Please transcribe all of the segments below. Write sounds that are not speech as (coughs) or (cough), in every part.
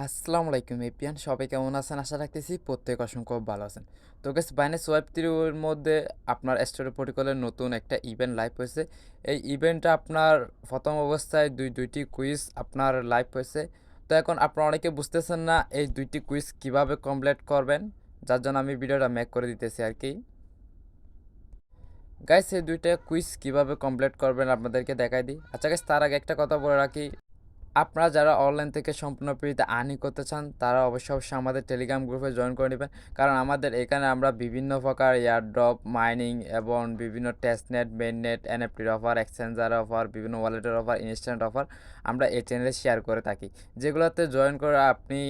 আসসালামু আলাইকুম এপিয়ান, সবাই কেমন আছেন? আশা রাখতেছি প্রত্যেক অসংখ্য ভালো আছেন। তো গেস বাইনাস ওয়েব থ্রির মধ্যে আপনার স্টোরি প্রোটোকলের নতুন একটা ইভেন্ট লাইভ হয়েছে। এই ইভেন্টটা আপনার প্রথম অবস্থায় দুই, দুইটি কুইজ আপনার লাইভ হয়েছে। তো এখন আপনারা অনেকে বুঝতেছেন না এই দুইটি কুইজ কীভাবে কমপ্লিট করবেন, যার জন্য আমি ভিডিওটা মেক করে দিতেছি আর কি গাইস এই দুইটা কুইজ কীভাবে কমপ্লিট করবেন আপনাদেরকে দেখাই দিই। আচ্ছা গাইস তার আগে একটা কথা বলে রাখি। আপনারা যারা অনলাইন থেকে সম্পূর্ণ ফ্রিতে আর্নিং করতে চান, তারা অবশ্যই অবশ্যই আমাদের টেলিগ্রাম গ্রুপে জয়েন করে নেবেন। কারণ আমাদের এখানে আমরা বিভিন্ন প্রকার এয়ারড্রপ মাইনিং এবং বিভিন্ন টেস্টনেট মেননেট এনএফটির অফার এক্সচেঞ্জার অফার বিভিন্ন ওয়ালেটের অফার ইনস্ট্যান্ট অফার আমরা এই চ্যানেলে শেয়ার করে থাকি। যেগুলোতে জয়েন করে আপনি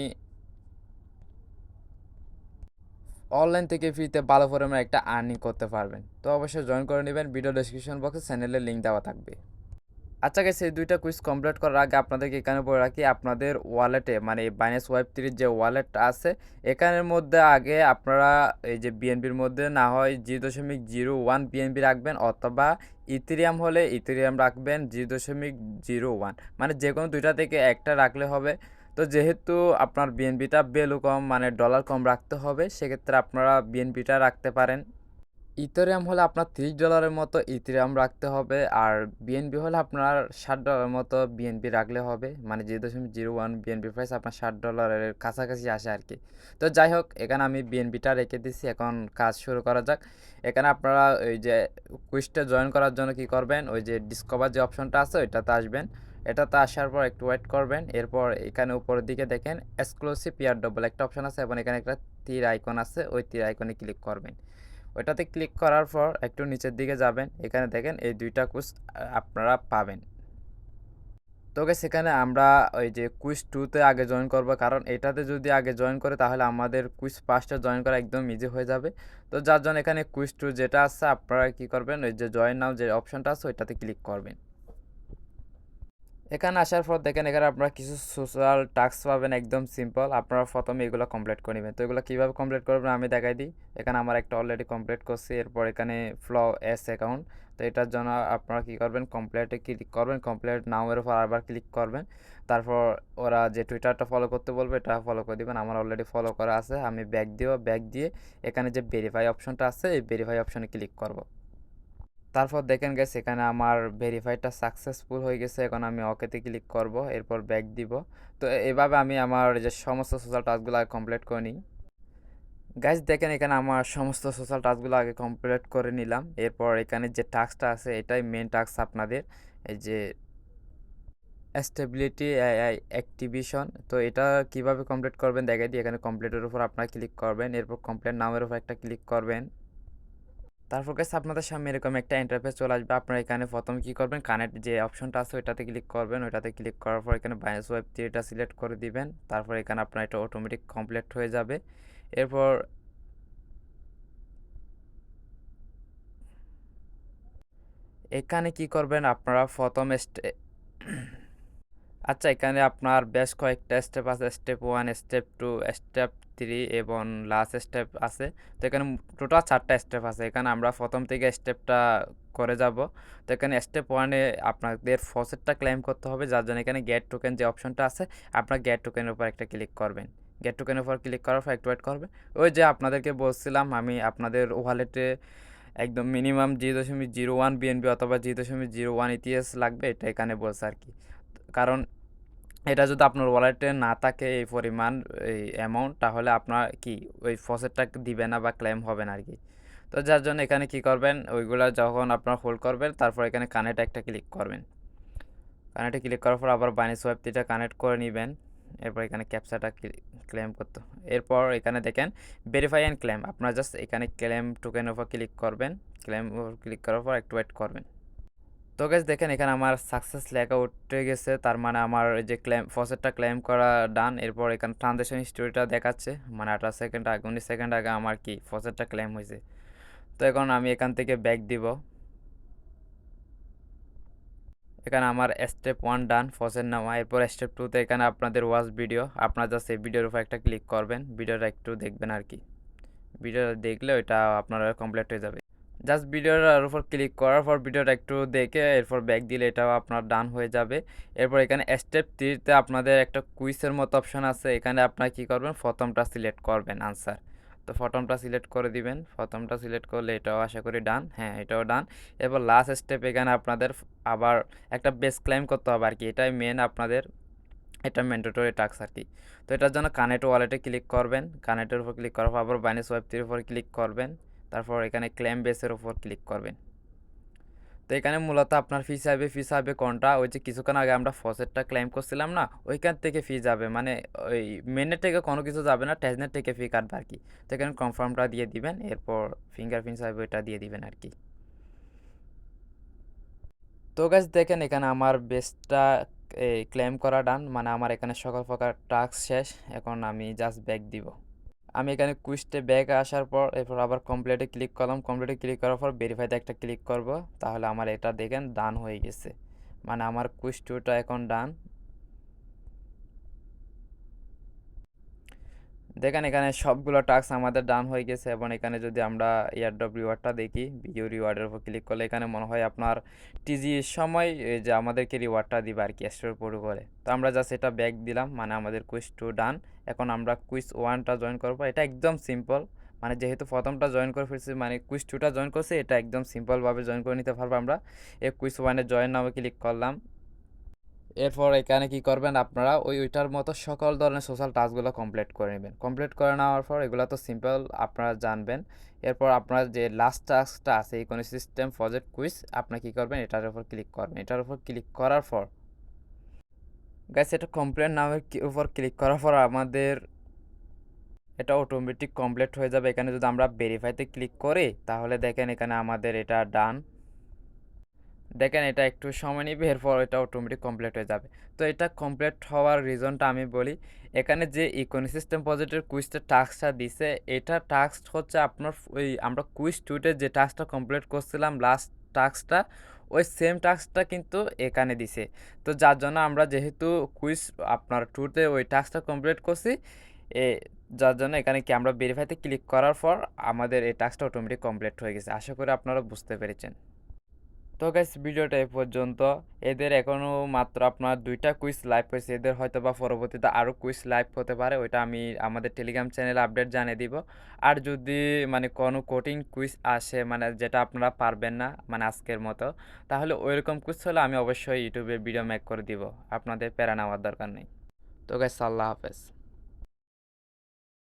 অনলাইন থেকে ফ্রিতে ভালো পরিমাণে একটা আর্নিং করতে পারবেন। তো অবশ্যই জয়েন করে নেবেন। ভিডিও ডিসক্রিপশন বক্সে চ্যানেলের লিঙ্ক দেওয়া থাকবে। আচ্ছা গেছে এই দুইটা কুইজ কমপ্লিট করার আগে আপনাদেরকে এখানে বলে রাখি, আপনাদের ওয়ালেটে মানে বাইনাস ওয়েব থ্রির যে ওয়ালেট আছে, এখানের মধ্যে আগে আপনারা এই যে বিএনপির মধ্যে না হয় জিরো দশমিক জিরো ওয়ান বিএনপি রাখবেন অথবা ইথেরিয়াম হলে ইথেরিয়াম রাখবেন জিরো দশমিক জিরো ওয়ান মানে যে কোনো দুইটা থেকে একটা রাখলে হবে। তো যেহেতু আপনার বিএনপিটা বেলু কম মানে ডলার কম রাখতে হবে, সেক্ষেত্রে আপনারা বিএনপিটা রাখতে পারেন। ইথেরিয়াম হলে আপনার তিরিশ ডলারের মতো ইথেরিয়াম রাখতে হবে, আর বিএনপি হলে আপনার ষাট ডলারের মতো বিএনপি রাখলে হবে। মানে জিরো দশমিক জিরো ওয়ান বিএনপি প্রাইস আপনার ষাট ডলারের কাছাকাছি আসে আর কি। তো যাই হোক, এখানে আমি বিএনপিটা রেখে দিচ্ছি এখন কাজ শুরু করা যাক। এখানে আপনারা ওই যে কুইজটা জয়েন করার জন্য কি করবেন? ওই যে ডিসকভার যে অপশনটা আছে, ওইটাতে আসবেন। এটাতে আসার পর একটু ওয়েট করবেন। এরপর এখানে উপরের দিকে দেখেন এক্সক্লুসিভ ইয়ার ডবল একটা অপশন আছে, এবং এখানে একটা তীর আইকন আছে, ওই তীর আইকনে ক্লিক করবেন। ওইটাতে ক্লিক করার পর একটু নিচের দিকে যাবেন। এখানে দেখেন এই দুইটা কুইজ আপনারা পাবেন। তোকে সেখানে আমরা ওই যে কুইজ টুতে আগে জয়েন করব। কারণ এটাতে যদি আগে জয়েন করে, তাহলে আমাদের কুইজ পাঁচটা জয়েন করা একদম ইজি হয়ে যাবে। তো যার জন্য এখানে কুইজ টু যেটা আছে, আপনারা কি করবেন? ওই যে জয়েন নাও যে অপশনটা আছে, ওইটাতে ক্লিক করবেন। এখানে আসার পর দেখেন এখানে আপনারা কিছু সোশ্যাল টাস্ক পাবেন একদম সিম্পল আপনারা প্রথমে এগুলো কমপ্লিট করে নেবেন। তো এগুলো কীভাবে কমপ্লিট করবেন আমি দেখাই দিই। এখানে আমার একটা অলরেডি কমপ্লিট করছি, এরপর এখানে ফ্লো এস অ্যাকাউন্ট তো এটার জন্য আপনারা কী করবেন কমপ্লিটে ক্লিক করবেন কমপ্লিট নামের উপর আবার ক্লিক করবেন। তারপর ওরা যে টুইটারটা ফলো করতে বলবে, এটা ফলো করে দেবেন। আমার অলরেডি ফলো করা আছে, আমি ব্যাক দিব। ব্যাক দিয়ে এখানে যে ভেরিফাই অপশনটা আছে, এই ভেরিফাই অপশনে ক্লিক করব। তারপর দেখেন গেছে এখানে আমার ভেরিফাইডটা সাকসেসফুল হয়ে গেছে। এখন আমি ওকেতে ক্লিক করব, এরপর ব্যাক দিব। তো এভাবে আমি আমার যে সমস্ত সোশ্যাল টাস্কগুলো আগে কমপ্লিট করে নিই। গাইজ দেখেন এখানে আমার সমস্ত সোশ্যাল টাস্কগুলো আগে কমপ্লিট করে নিলাম। এরপর এখানে যে টাস্কটা আছে, এটাই মেন টাস্ক আপনাদের। এই যে স্টেবিলিটি অ্যাক্টিভিশন তো এটা কীভাবে কমপ্লিট করবেন দেখাই দিই। এখানে কমপ্লিটের উপর আপনারা ক্লিক করবেন। এরপর কমপ্লিট নামের উপর একটা ক্লিক করবেন। তারপর কাছে আপনাদের সামনে এরকম একটা ইন্টারফেস চলে আসবে। আপনারা এখানে প্রথম কী করবেন? কানেক্ট যে অপশনটা আছে, ওইটাতে ক্লিক করবেন। ওইটাতে ক্লিক করার পর এখানে বাইনাস ওয়েব থ্রিটা সিলেক্ট করে দিবেন। তারপর এখানে আপনার এটা অটোমেটিক কমপ্লিট হয়ে যাবে। এরপর এখানে কি করবেন? আপনারা প্রথম (coughs) আচ্ছা এখানে আপনার বেশ কয়েকটা স্টেপ আছে। Step one step two step three এবং লাস্ট স্টেপ আছে। তো এখানে টোটাল চারটা স্টেপ আছে। এখানে আমরা প্রথম থেকে স্টেপটা করে যাব। তো এখানে স্টেপ ওয়ানে আপনাদের ফসেটটা ক্লেম করতে হবে। যার জন্য এখানে গেট টোকেন যে অপশনটা আছে, আপনার গেট টোকেনের উপর একটা ক্লিক করবেন। গেট টোকেনের উপর ক্লিক করার পর ওয়েট করবে ওই যে আপনাদেরকে বলছিলাম, আমি আপনাদের ওয়ালেটে একদম মিনিমাম জিরো দশমিক জিরো ওয়ান বিএনবি অথবা জিরো দশমিক জিরো ওয়ান ইতিএস লাগবে। এটা এখানে বলছে আর কি। কারণ এটা যদি আপনার ওয়ালেটে না থাকে এই পরিমাণ, এই অ্যামাউন্ট তাহলে আপনার কি ওই ফসেটটা দিবে না বা ক্লেম হবে না আর কি তো যার জন্য এখানে কি করবেন? ওইগুলো যখন আপনার হোল্ড করবেন, তারপর এখানে কানেক্ট একটা ক্লিক করবেন। কানেক্টে ক্লিক করার পর আবার বাইনিস ওয়েবটিটা কানেক্ট করে নেবেন। এরপর এখানে ক্যাপচাটা ক্লেম করতে, এরপর এখানে দেখেন ভেরিফাই অ্যান্ড ক্লেম আপনারা জাস্ট এখানে ক্লেম টোকেন ওপর ক্লিক করবেন। ক্লেম ক্লিক করার পর একটু ওয়েট করবেন। তো গেছ দেখেন এখানে আমার সাকসেস লেখা উঠে গেছে। তার মানে আমার যে ক্লেম ফসেটটা ক্লেম করা ডান এরপর এখানে ট্রানজেকশন হিস্টোরিটা দেখাচ্ছে। মানে আঠারো সেকেন্ড আগে, উনিশ সেকেন্ড আগে আমার কি ফসেটটা ক্লেম হয়েছে। তো এখন আমি এখান থেকে ব্যাক দিব। এখানে আমার স্টেপ ওয়ান ডান ফসের নেওয়া। এরপর স্টেপ টুতে এখানে আপনাদের ওয়াচ ভিডিও আপনারা জাস্ট এই ভিডিওর উপর একটা ক্লিক করবেন। ভিডিওটা একটু দেখবেন আর কি। ভিডিওটা দেখলে ওইটা আপনারা কমপ্লিট হয়ে যাবে। জাস্ট ভিডিওটার উপর ক্লিক করার পর ভিডিওটা একটু দেখে এরপর ব্যাক দিলে এটাও আপনার ডান হয়ে যাবে। এরপর এখানে স্টেপ থ্রিতে আপনাদের একটা কুইজের মতো অপশন আছে। এখানে আপনার কি করবেন? প্রথমটা সিলেক্ট করবেন আনসার তো প্রথমটা সিলেক্ট করে দিবেন। প্রথমটা সিলেক্ট করলে এটাও আশা করি ডান হ্যাঁ এটাও ডান এরপর লাস্ট স্টেপ এখানে আপনাদের আবার একটা বেস ক্লাইম করতে হবে আর কি এটাই মেন আপনাদের, এটা ম্যান্ডেটরি টাস্ক আর কি তো এটার জন্য কানেক্ট ওয়ালেটে ক্লিক করবেন। কানেক্টের উপর ক্লিক করার পর আবার বাইনাস ওয়েব থ্রির উপর ক্লিক করবেন। তারপর এখানে ক্লেম বেসের ওপর ক্লিক করবেন। তো এখানে মূলত আপনার ফি চাইবে ফি চাইবে কোনটা? ওই যে কিছুক্ষণ আগে আমরা ফসেটটা ক্লেম করছিলাম না, ওইখান থেকে ফি যাবে। মানে ওই মেনের থেকে কোনো কিছু যাবে না টেজনেট থেকে ফি কাটবে আর কি। তো এখানে কনফার্মটা দিয়ে দিবেন, এরপর ফিঙ্গারপ্রিন্ট চাইবে, ওইটা দিয়ে দিবেন আর কি। তো গাছ দেখেন এখানে আমার বেসটা এই ক্লেম করা ডান মানে আমার এখানে সকল প্রকার টাস্ক শেষ। এখন আমি জাস্ট ব্যাক দিব। আমি এখানে কুইস্টে ব্যাক আসার পর, এরপর আবার কমপ্লিটে ক্লিক করলাম। কমপ্লিটে ক্লিক করার পর ভেরিফাইতে একটা ক্লিক করব। তাহলে আমার এটা দেখেন ডান হয়ে গেছে। মানে আমার কুইজ টুটা এখন ডান দেখেন, এখানে সবগুলো টাস্ক আমাদের ডান হয়ে গেছে এবং এখানে যদি আমরা এয়ারড্রপ রিওয়ার্ডটা দেখি ভিডিও রিওয়ার্ডের উপর ক্লিক করলে এখানে মনে হয় আপনার টিজি সময় যে আমাদেরকে রিওয়ার্ডটা দিবে আর কি স্টোর পড়ে করে তো আমরা জাস্ট এটা ব্যাক দিলাম মানে আমাদের কুইজ টু ডান এখন আমরা কুইজ ওয়ানটা জয়েন করব। এটা একদম সিম্পল মানে যেহেতু প্রথমটা জয়েন করে ফেলছি মানে কুইজ টুটা জয়েন করছে, এটা একদম সিম্পলভাবে জয়েন করে নিতে পারব আমরা। এই কুইজ ওয়ানে জয়েন নামে ক্লিক করলাম। এরপর এখানে কি করবেন আপনারা? ওই, ওইটার মতো সকল ধরনের সোশ্যাল টাস্কগুলো কমপ্লিট করে নেবেন। কমপ্লিট করে নেওয়ার পর এগুলো তো সিম্পল আপনারা জানবেন। এরপর আপনার যে লাস্ট টাস্কটা আছে, এই কোনো সিস্টেম প্রজেক্ট কুইজ আপনি কি করবেন? এটার উপর ক্লিক করবেন। এটার উপর ক্লিক করার পর গ্যাস এটা কমপ্লেন নামের উপর ক্লিক করার পর আমাদের এটা অটোমেটিক কমপ্লিট হয়ে যাবে। এখানে যদি আমরা ভেরিফাইতে ক্লিক করি, তাহলে দেখেন এখানে আমাদের এটা ডান দেখেন এটা একটু সময় নিবে, এরপর এটা অটোমেটিক কমপ্লিট হয়ে যাবে। তো এটা কমপ্লিট হওয়ার রিজনটা আমি বলি, এখানে যে ইকোনি সিস্টেম প্রজেক্টের কুইজটা টাস্কটা দিছে, এটা টাস্ক হচ্ছে আপনার ওই আমরা কুইজ টুটে যে টাস্কটা কমপ্লিট করছিলাম লাস্ট টাস্কটা ওই সেম টাস্কটা কিন্তু এখানে দিছে। তো যার জন্য আমরা যেহেতু কুইজ আপনার টুতে ওই টাস্কটা কমপ্লিট করছি, এ যার জন্য এখানে কি আমরা ভেরিফাইতে ক্লিক করার পর আমাদের এই টাস্কটা অটোমেটিক কমপ্লিট হয়ে গেছে। আশা করি আপনারা বুঝতে পেরেছেন। তো গাইস ভিডিওটা এ পর্যন্ত। এদের এখনও মাত্র আপনার দুইটা কুইজ লাইভ হয়েছে। এদের হয়তো বা পরবর্তীতে আরও কুইজ লাইভ হতে পারে। ওইটা আমি আমাদের টেলিগ্রাম চ্যানেলে আপডেট জানিয়ে দিব। আর যদি মানে কোনো কঠিন কুইজ আসে মানে যেটা আপনারা পারবেন না মানে আজকের মতো, তাহলে ওইরকম কুইজ হলে আমি অবশ্যই ইউটিউবে ভিডিও মেক করে দিব। আপনাদের প্যারা নেওয়ার দরকার নেই। তো গাইস আল্লাহ হাফেজ।